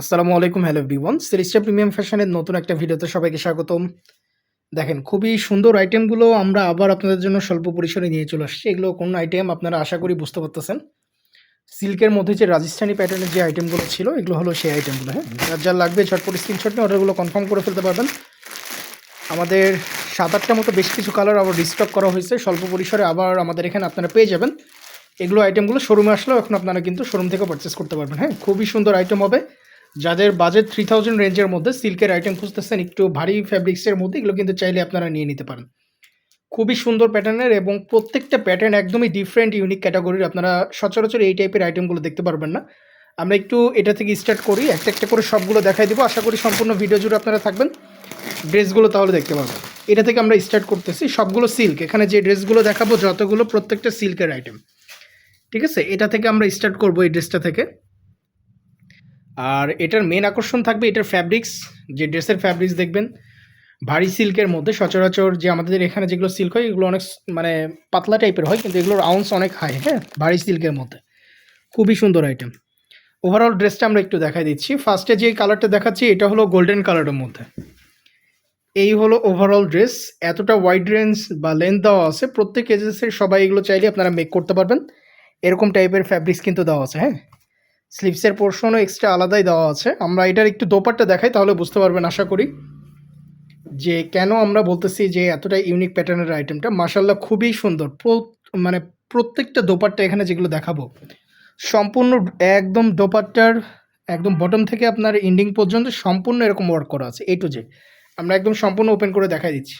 আসসালামু আলাইকুম hello everyone সিরিজটা প্রিমিয়াম ফ্যাশনের নতুন একটা ভিডিওতে সবাইকে স্বাগতম। দেখেন, খুবই সুন্দর আইটেমগুলো আমরা আবার আপনাদের জন্য স্বল্প পরিসরে নিয়ে চলে আসছি। এগুলো কোন আইটেম আপনারা আশা করি বুঝতে পারতেছেন? সিল্কের মধ্যে যে রাজস্থানি প্যাটার্নের যে আইটেমগুলো ছিল, এগুলো হলো সেই আইটেমগুলো হ্যাঁ? যার যা লাগবে ঝটপট স্ক্রিনশট নিয়ে অর্ডারগুলো কনফার্ম করে ফেলতে পারবেন। আমাদের সাত আটটা মতো বেশ কিছু কালার আবার রিস্টক করা হয়েছে। স্বল্প পরিসরে আবার আমাদের এখানে আপনারা পেয়ে যাবেন। এগুলো আইটেমগুলো শোরুমে আসলেও এখন আপনারা কিন্তু শোরুম থেকে পারচেস করতে পারবেন হ্যাঁ? খুবই সুন্দর আইটেম হবে। যাদের বাজেট থ্রি থাউজেন্ড রেঞ্জের মধ্যে সিল্কের আইটেম খুঁজতেছেন, একটু ভারী ফ্যাব্রিক্সের মধ্যে, এগুলো কিন্তু চাইলে আপনারা নিয়ে নিতে পারেন। খুবই সুন্দর প্যাটার্নের এবং প্রত্যেকটা প্যাটার্ন একদমই ডিফারেন্ট ইউনিক ক্যাটাগরির আপনারা সচরাচর এই টাইপের আইটেমগুলো দেখতে পারবেন না। আমরা একটু এটা থেকে স্টার্ট করি, একটা একটা করে সবগুলো দেখাই দেবো। আশা করি সম্পূর্ণ ভিডিও জুড়ে আপনারা থাকবেন। ড্রেসগুলো তাহলে দেখতে পারবেন। এটা থেকে আমরা স্টার্ট করতেছি, সবগুলো সিল্ক এখানে যে ড্রেসগুলো দেখাবো, যতগুলো প্রত্যেকটা সিল্কের আইটেম ঠিক আছে? এটা থেকে আমরা স্টার্ট করব এই ড্রেসটা থেকে। আর এটার মেন আকর্ষণ থাকবে এটার ফ্যাব্রিক্স যে ড্রেসের ফ্যাব্রিক্স দেখবেন, ভারী সিল্কের মধ্যে সচরাচর যে আমাদের এখানে যেগুলো সিল্ক হয়, এগুলো অনেক মানে পাতলা টাইপের হয়, কিন্তু এগুলোর আউন্স অনেক হাই হ্যাঁ? ভারী সিল্কের মধ্যে। খুবই সুন্দর আইটেম ওভারঅল ড্রেসটা আমরা একটু দেখাই দিচ্ছি। ফার্স্টে যে কালারটা দেখাচ্ছি, এটা হলো গোল্ডেন কালারের মধ্যে। এই হলো ওভারঅল ড্রেস এতটা ওয়াইড রেঞ্জ বা লেন্থ দেওয়া আছে, প্রত্যেক এজেন্সির সবাই এগুলো চাইলে আপনারা মেক করতে পারবেন। এরকম টাইপের ফ্যাব্রিক্স কিন্তু দেওয়া আছে হ্যাঁ? স্লিভসের পোর্শনও এক্সট্রা আলাদাই দেওয়া আছে। আমরা এটার একটু দোপাট্টা দেখাই, তাহলে বুঝতে পারবেন আশা করি। যে কেন আমরা বলতেছি যে এতটা ইউনিক প্যাটার্নের আইটেমটা মাসাল্লাহ খুবই সুন্দর। মানে প্রত্যেকটা দোপাট্টা এখানে যেগুলো দেখাবো। সম্পূর্ণ একদম দোপাট্টার, একদম বটম থেকে আপনার এন্ডিং পর্যন্ত সম্পূর্ণ এরকম ওয়ার্ক করা আছে এ টু জেড আমরা একদম সম্পূর্ণ ওপেন করে দেখাই দিচ্ছি।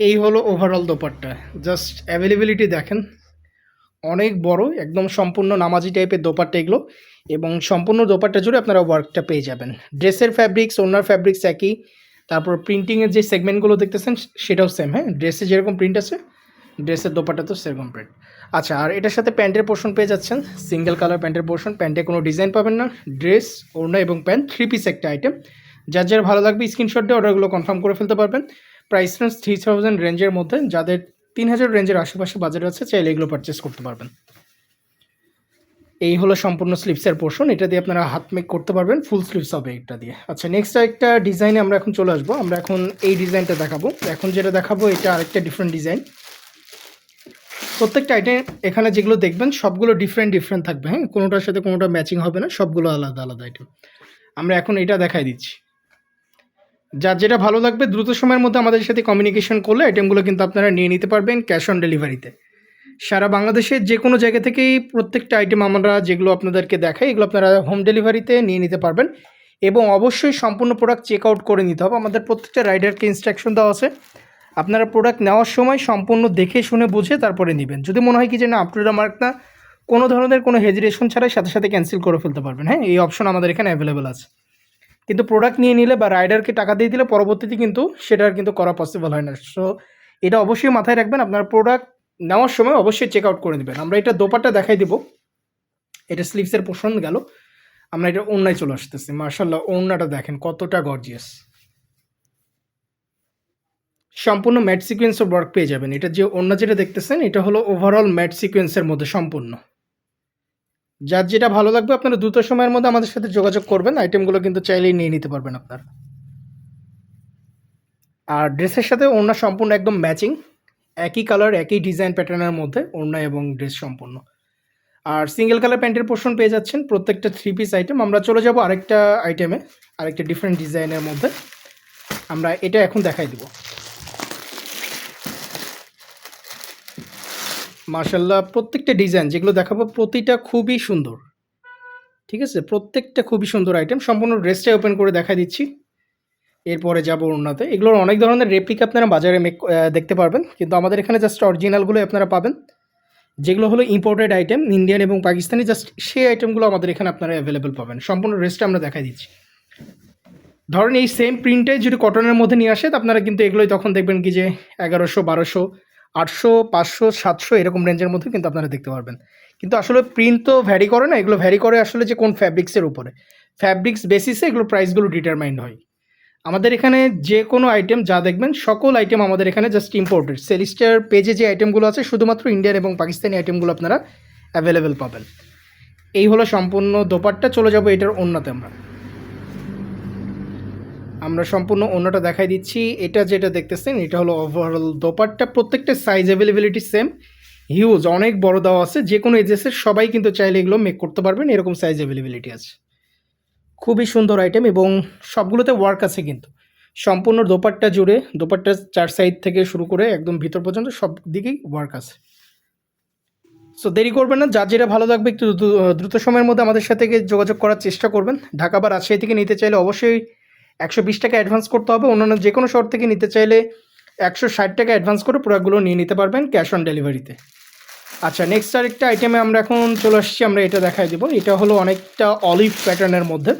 এই হলো ওভারঅল দোপাট্টা। জাস্ট অ্যাভেলেবিলিটি দেখেন। অনেক বড়, একদম সম্পূর্ণ নামাজি টাইপের দোপাট্টা এগুলো এবং সম্পূর্ণ দোপাট্টা জুড়ে আপনারা ওয়ার্কটা পেয়ে যাবেন। ড্রেসের ফ্যাব্রিক্স ওনার ফ্যাব্রিক্স একই, তারপর প্রিন্টিংয়ের যে সেগমেন্টগুলো দেখতেছেন সেটাও সেম হ্যাঁ? ড্রেসে যেরকম প্রিন্ট আছে ড্রেসের দোপাট্টা তো সেরকম প্রিন্ট আচ্ছা আর এটার সাথে প্যান্টের পোর্শন পেয়ে যাচ্ছেন সিঙ্গেল কালার প্যান্টের পোর্শন প্যান্টে কোনো ডিজাইন পাবেন না ড্রেস ওড়না এবং প্যান্ট থ্রি পিস একটা আইটেম যার যার ভালো লাগবে স্ক্রিনশট দিয়ে অর্ডারগুলো কনফার্ম করে ফেলতে পারবেন। প্রাইস রেঞ্জ থ্রি থাউজেন্ড রেঞ্জের মধ্যে, যাদের তিন হাজার রেঞ্জের আশেপাশে বাজার আছে, চাইলে এগুলো পারচেস করতে পারবেন। এই হলো সম্পূর্ণ স্লিপসের পোর্শন এটা দিয়ে আপনারা হাত মেক করতে পারবেন ফুল স্লিপস হবে এটা দিয়ে। আচ্ছা নেক্সট একটা ডিজাইনে আমরা এখন চলে আসব। আমরা এখন এই ডিজাইনটা দেখাবো। এখন যেটা দেখাবো, এটা আরেকটা ডিফারেন্ট ডিজাইন প্রত্যেকটা আইটেম এখানে যেগুলো দেখবেন, সবগুলো ডিফারেন্ট ডিফারেন্ট থাকবে হ্যাঁ? কোনোটার সাথে কোনোটা ম্যাচিং হবে না, সবগুলো আলাদা আলাদা আইটেম আমরা এখন এটা দেখাই দিচ্ছি। যার যেটা ভালো লাগবে, দ্রুত সময়ের মধ্যে আমাদের সাথে কমিউনিকেশন করলে আইটেমগুলো কিন্তু আপনারা নিয়ে নিতে পারবেন ক্যাশ অন ডেলিভারিতে সারা বাংলাদেশের যে কোনো জায়গা থেকেই প্রত্যেকটা আইটেম আমরা যেগুলো আপনাদেরকে দেখাই, এগুলো আপনারা হোম ডেলিভারিতে নিয়ে নিতে পারবেন। এবং অবশ্যই সম্পূর্ণ প্রোডাক্ট চেক আউট করে নিতে হবে। আমাদের প্রত্যেকটা রাইডারকে ইনস্ট্রাকশন দেওয়া আছে। আপনারা প্রোডাক্ট নেওয়ার সময় সম্পূর্ণ দেখে শুনে বুঝে তারপরে নেবেন। যদি মনে হয় কি যে না আপ টু দ্য মার্ক না, কোনো ধরনের কোনো হেজিটেশন ছাড়াই সাথে সাথে ক্যান্সেল করে ফেলতে পারবেন। হ্যাঁ এই অপশন আমাদের এখানে অ্যাভেলেবেল আছে। কিন্তু প্রোডাক্ট নিয়ে নিলে বা রাইডারকে টাকা দিয়ে দিলে পরবর্তীতে কিন্তু সেটা কিন্তু করা পসিবল হয় না। সো এটা অবশ্যই মাথায় রাখবেন। আপনার প্রোডাক্ট নেওয়ার সময় অবশ্যই চেক আউট করে নেবেন। আমরা এটা দোপাট্টা দেখাই দেবো। এটা স্লিপসের পোষণ গেল। আমরা এটা ওড়নায় চলে আসতেছি। মার্শাল্লাহ ওড়নাটা দেখেন কতটা গর্জিয়াস সম্পূর্ণ ম্যাট সিকোয়েন্সের ওয়ার্ক পেয়ে যাবেন। এটা যে ওড়না যেটা দেখতেছেন, এটা হলো ওভারঅল ম্যাট সিকোয়েন্সের মধ্যে সম্পূর্ণ। যার যেটা ভালো লাগবে, আপনারা দ্রুত সময়ের মধ্যে আমাদের সাথে যোগাযোগ করবেন। আইটেমগুলো কিন্তু চাইলেই নিয়ে নিতে পারবেন আপনারা। আর ড্রেসের সাথে ওড়না সম্পূর্ণ একদম ম্যাচিং একই কালার একই ডিজাইন প্যাটার্নের মধ্যে ওড়না এবং ড্রেস সম্পূর্ণ। আর সিঙ্গেল কালার প্যান্টের পোর্শন পেয়ে যাচ্ছেন প্রত্যেকটা থ্রি পিস আইটেম আমরা চলে যাব আরেকটা আইটেমে আরেকটা ডিফারেন্ট ডিজাইনের মধ্যে। আমরা এটা এখন দেখাই দিব। মার্শাল্লাহ প্রত্যেকটা ডিজাইন যেগুলো দেখাবো, প্রতিটা খুবই সুন্দর। ঠিক আছে? প্রত্যেকটা খুবই সুন্দর আইটেম সম্পূর্ণ ড্রেসটাই ওপেন করে দেখা দিচ্ছি। এরপরে যাব ওড়নাতে। এগুলোর অনেক ধরনের রেপ্লিক আপনারা বাজারে মেক দেখতে পারবেন। কিন্তু আমাদের এখানে জাস্ট অরিজিনালগুলোই আপনারা পাবেন। যেগুলো হলো ইম্পোর্টেড আইটেম ইন্ডিয়ান এবং পাকিস্তানি জাস্ট সেই আইটেমগুলো আমাদের এখানে আপনারা অ্যাভেলেবেল পাবেন। সম্পূর্ণ ড্রেসটা আমরা দেখাই দিচ্ছি। ধরেন এই সেম প্রিন্টে যদি কটনের মধ্যে নিয়ে আসে, আপনারা কিন্তু এগুলোই তখন দেখবেন কি যে এগারোশো, বারোশো আটশো, পাঁচশো, সাতশো এরকম রেঞ্জের মধ্যে কিন্তু আপনারা দেখতে পারবেন। কিন্তু আসলে প্রিন্ট তো ভ্যারি করে না, এগুলো ভ্যারি করে আসলে যে কোন ফ্যাব্রিক্সের উপরে। ফ্যাব্রিক্স বেসিসে এগুলো প্রাইসগুলো ডিটারমাইন্ড হয়। আমাদের এখানে যে কোনো আইটেম যা দেখবেন, সকল আইটেম আমাদের এখানে জাস্ট ইম্পোর্টেড সেলিস্টার পেজে যে আইটেমগুলো আছে, শুধুমাত্র ইন্ডিয়ান এবং পাকিস্তানি আইটেমগুলো আপনারা অ্যাভেলেবেল পাবেন। এই হলো সম্পূর্ণ দোপাট্টা, চলে যাব এটার অন্যতে আমরা। আমরা সম্পূর্ণ অন্যটা দেখাই দিচ্ছি। এটা যেটা দেখতেছেন, এটা হলো ওভারঅল দোপাট্টা। প্রত্যেকটা সাইজ অ্যাভেলেবিলিটি সেম হিউজ অনেক বড় দেওয়া আছে। যে কোনো এজেসের সবাই কিন্তু চাইলে এগুলো মেক করতে পারবেন, এরকম সাইজ অ্যাভেলেবিলিটি আছে। খুবই সুন্দর আইটেম এবং সবগুলোতে ওয়ার্ক আছে কিন্তু। সম্পূর্ণ দোপাট্টা জুড়ে দোপাট্টা চার সাইড থেকে শুরু করে একদম ভিতর পর্যন্ত সব দিকেই ওয়ার্ক আছে। সো দেরি করবেন না, যার যেটা ভালো লাগবে একটু দ্রু- দ্রুত সময়ের মধ্যে আমাদের সাথে গিয়ে যোগাযোগ করার চেষ্টা করবেন। ঢাকা বা রাজশাহী থেকে নিতে চাইলে অবশ্যই একশো বিশ টাকা অ্যাডভান্স করতে হবে। অন্যান্য যে কোনো শহর থেকে নিতে চাইলে একশো ষাট টাকা অ্যাডভান্স করে প্রোডাক্টগুলো নিয়ে নিতে পারবেন ক্যাশ অন ডেলিভারিতে আচ্ছা নেক্সট আরেকটা আইটেমে আমরা এখন চলে আসছি, আমরা এটা দেখাই দেবো। এটা হলো অনেকটা অলিভ প্যাটার্নের মধ্যে।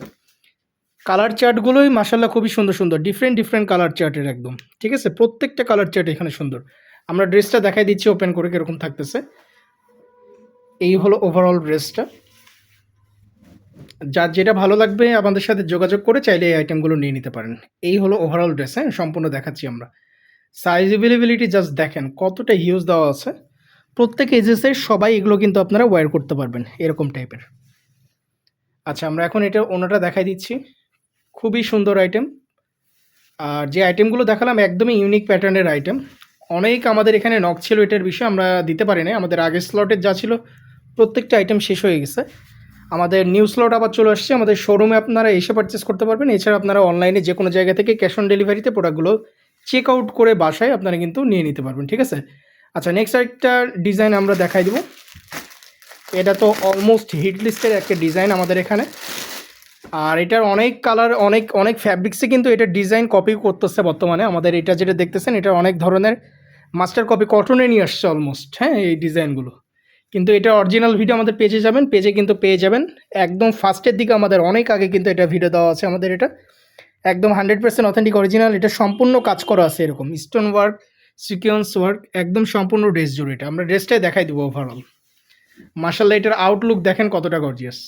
কালার চার্টগুলোই মাসাল্লাহ খুবই সুন্দর সুন্দর ডিফারেন্ট ডিফারেন্ট কালার চার্টের একদম। ঠিক আছে? প্রত্যেকটা কালার চার্ট এখানে সুন্দর। আমরা ড্রেসটা দেখাই দিচ্ছি ওপেন করে কীরকম থাকতেছে। এই হলো ওভারঅল ড্রেসটা যার যেটা ভালো লাগবে আমাদের সাথে যোগাযোগ করে চাইলে এই আইটেমগুলো নিয়ে নিতে পারেন। এই হলো ওভারঅল ড্রেস হ্যাঁ? সম্পূর্ণ দেখাচ্ছি আমরা। সাইজ অ্যাভেলেবিলিটি জাস্ট দেখেন, কতটা হিউজ দেওয়া আছে। প্রত্যেক এজেসের সবাই এগুলো কিন্তু আপনারা ওয়্যার করতে পারবেন, এরকম টাইপের আচ্ছা আমরা এখন এটা ওনাটা দেখাই দিচ্ছি। খুবই সুন্দর আইটেম আর যে আইটেমগুলো দেখালাম একদমই ইউনিক প্যাটার্নের আইটেম অনেক আমাদের এখানে নক ছিল এটার বিষয়ে, আমরা দিতে পারি না আমাদের আগের স্লটের যা ছিল, প্রত্যেকটা আইটেম শেষ হয়ে গেছে। আমাদের নিউ স্লট আবার চলে আসছে। আমাদের শোরুমে আপনারা এসে পারচেস করতে পারবেন। এছাড়া আপনারা অনলাইনে যে কোনো জায়গা থেকে ক্যাশ অন ডেলিভারিতে প্রোডাক্টগুলো চেক আউট করে বাসায় আপনারা কিন্তু নিয়ে নিতে পারবেন, ঠিক আছে? আচ্ছা নেক্সট আরেকটা ডিজাইন আমরা দেখাই দেবো। এটা তো অলমোস্ট হিট লিস্টের একটা ডিজাইন আমাদের এখানে। আর এটার অনেক কালার অনেক অনেক ফ্যাব্রিক্সে কিন্তু এটা ডিজাইন কপি করতেছে বর্তমানে। আমাদের এটা যেটা দেখতেছেন, এটা অনেক ধরনের মাস্টার কপি কটনে নিয়ে আসছে অলমোস্ট হ্যাঁ এই ডিজাইনগুলো কিন্তু এটা অরিজিনাল ভিডিও আমাদের পেজে যাবেন পেজে কিন্তু পেয়ে যাবেন। একদম ফার্স্টের দিকে আমাদের অনেক আগে কিন্তু এটা ভিডিও দেওয়া আছে আমাদের এটা। একদম হান্ড্রেড পার্সেন্ট অথেন্টিক অরিজিনাল এটা সম্পূর্ণ কাজ করা আছে এরকম। স্টোন ওয়ার্ক সিকোয়েন্স ওয়ার্ক একদম সম্পূর্ণ ড্রেস জুড়ে এটা। আমরা ড্রেসটাই দেখাই দেবো ওভারঅল মার্শাল্লাহ এটার আউটলুক দেখেন কতটা গর্জিয়াস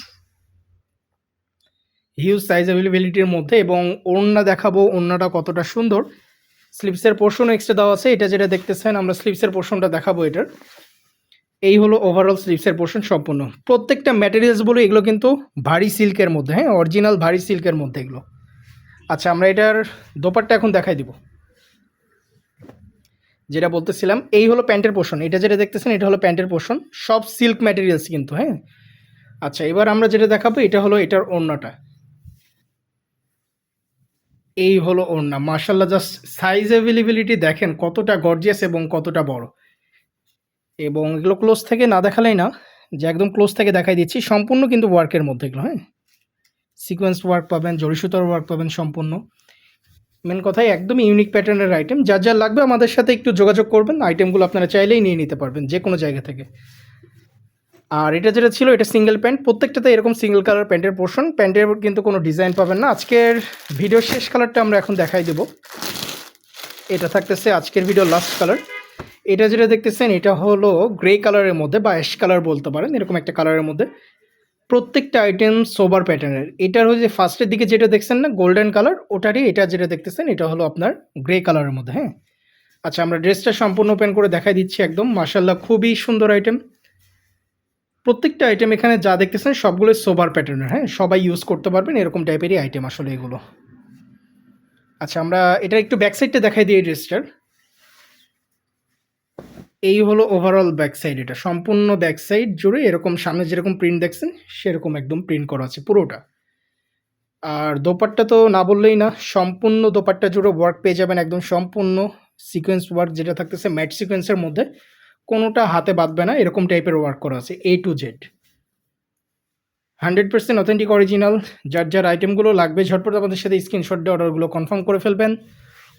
হিউজ সাইজ অ্যাভেলেবিলিটির মধ্যে এবং ওড়না দেখাবো, ওড়নাটা কতটা সুন্দর। স্লিপসের পোর্শন এক্সট্রা দেওয়া আছে, এটা যেটা দেখতেছেন, আমরা স্লিপসের পোর্শনটা দেখাবো এটার। এই হলো ওভারঅল স্লিপসের পোর্শন সম্পূর্ণ। প্রত্যেকটা ম্যাটেরিয়ালস বলে, এগুলো কিন্তু ভারী সিল্কের মধ্যে হ্যাঁ অরিজিনাল ভারী সিল্কের মধ্যে এগুলো। আচ্ছা আমরা এটার দোপারটা এখন দেখাই দিব। যেটা বলতেছিলাম, এই হলো প্যান্টের পোর্শন এটা যেটা দেখতেছেন, এটা হলো প্যান্টের পোর্শন সব সিল্ক ম্যাটেরিয়ালস কিন্তু হ্যাঁ। আচ্ছা এবার আমরা যেটা দেখাবো, এটা হলো এটার ওড়নাটা। এই হলো ওড়না। মার্শাল্লাহ জাস্ট সাইজ অ্যাভেলেবিলিটি দেখেন কতটা গর্জিয়াস এবং কতটা বড়। এবং এগুলো ক্লোজ থেকে না দেখালেই না, যে একদম ক্লোজ থেকে দেখাই দিচ্ছি, সম্পূর্ণ কিন্তু ওয়ার্কের মধ্যে এগুলো হ্যাঁ? সিকোয়েন্স ওয়ার্ক পাবেন, জড়িসুতার ওয়ার্ক পাবেন সম্পূর্ণ। মেন কথাই একদম ইউনিক প্যাটার্নের আইটেম যা যা লাগবে আমাদের সাথে একটু যোগাযোগ করবেন আইটেমগুলো আপনারা চাইলেই নিয়ে নিতে পারবেন, যে কোনো জায়গা থেকে। আর এটা যেটা ছিল, এটা সিঙ্গেল প্যান্ট প্রত্যেকটাতে এরকম সিঙ্গেল কালার প্যান্টের পোর্শন প্যান্টের কিন্তু কোনো ডিজাইন পাবেন না। আজকের ভিডিও শেষ কালারটা আমরা এখন দেখাই দেবো। এটা থাকতেছে আজকের ভিডিও লাস্ট কালার এটা যেটা দেখতেছেন, এটা হলো গ্রে কালারের মধ্যে বা অ্যাশ কালার বলতে পারেন, এরকম একটা কালারের মধ্যে প্রত্যেকটা আইটেম সোবার প্যাটার্নের এটার হচ্ছে ফার্স্টের দিকে যেটা দেখছেন না গোল্ডেন কালার ওটারই এটা যেটা দেখতেছেন, এটা হলো আপনার গ্রে কালারের মধ্যে হ্যাঁ? আচ্ছা আমরা ড্রেসটা সম্পূর্ণ ওপেন করে দেখাই দিচ্ছি একদম। মার্শাল্লাহ খুবই সুন্দর আইটেম প্রত্যেকটা আইটেম এখানে যা দেখতেছেন, সবগুলোই সোবার প্যাটার্নের হ্যাঁ? সবাই ইউজ করতে পারবেন, এরকম টাইপেরই আইটেম আসলে এগুলো। আচ্ছা আমরা এটা একটু ব্যাক সাইডটা দেখাই দিই এই ড্রেসটার এই হলো ওভারঅল ব্যাক সাইড এটা। সম্পূর্ণ ব্যাক সাইড জুড়ে এরকম সামনে যেরকম প্রিন্ট দেখছেন, সেরকম একদম প্রিন্ট করা আছে পুরোটা। আর দোপাট্টা তো না বললেই না, সম্পূর্ণ দোপাট্টা জুড়ে ওয়ার্ক পেয়ে যাবেন একদম সম্পূর্ণ সিকোয়েন্স ওয়ার্ক যেটা থাকতেছে ম্যাট সিকোয়েন্সের মধ্যে, কোনোটা হাতে বাঁধবে না, এরকম টাইপের ওয়ার্ক করা আছে A to Z hundred percent authentic original যার যার আইটেমগুলো লাগবে ঝটপট আমাদের সাথে স্ক্রিনশট দিয়ে অর্ডারগুলো কনফার্ম করে ফেলবেন।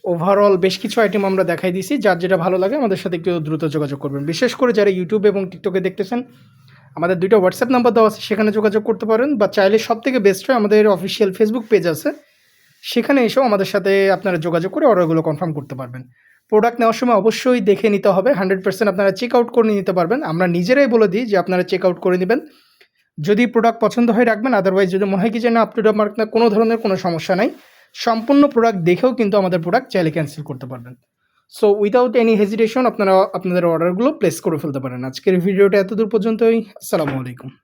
ওভারঅল বেশ কিছু আইটেম আমরা দেখাই দিছি যার যেটা ভালো লাগে আমাদের সাথে একটু দ্রুত যোগাযোগ করবেন। বিশেষ করে যারা ইউটিউব এবং টিকটকে দেখতেছেন, আমাদের দুইটা হোয়াটসঅ্যাপ নাম্বার দেওয়া আছে, সেখানে যোগাযোগ করতে পারেন বা চাইলে সব থেকে বেস্ট হয় আমাদের অফিসিয়াল ফেসবুক পেজ আছে, সেখানে এসেও আমাদের সাথে আপনারা যোগাযোগ করে অর্ডারগুলো কনফার্ম করতে পারবেন। প্রোডাক্ট নেওয়ার সময় অবশ্যই দেখে নিতে হবে হান্ড্রেড পার্সেন্ট আপনারা চেক আউট করে নিতে পারবেন। আমরা নিজেরাই বলে দিই যে আপনারা চেক আউট করে নেবেন। যদি প্রোডাক্ট পছন্দ হয় রাখবেন আদারওয়াইজ যদি মনে হয় কি যে না আপ টু মার্ক না, কোনো ধরনের কোনো সমস্যা নাই। সম্পূর্ণ প্রোডাক্ট দেখেও কিন্তু আমাদের প্রোডাক্ট চাইলে ক্যান্সেল করতে পারবেন। সো উইদাউট এনি হেজিটেশন আপনারা, আপনাদের অর্ডারগুলো প্লেস করে ফেলতে পারেন। আজকের ভিডিওটা এতদূর পর্যন্তই। আসসালামু আলাইকুম।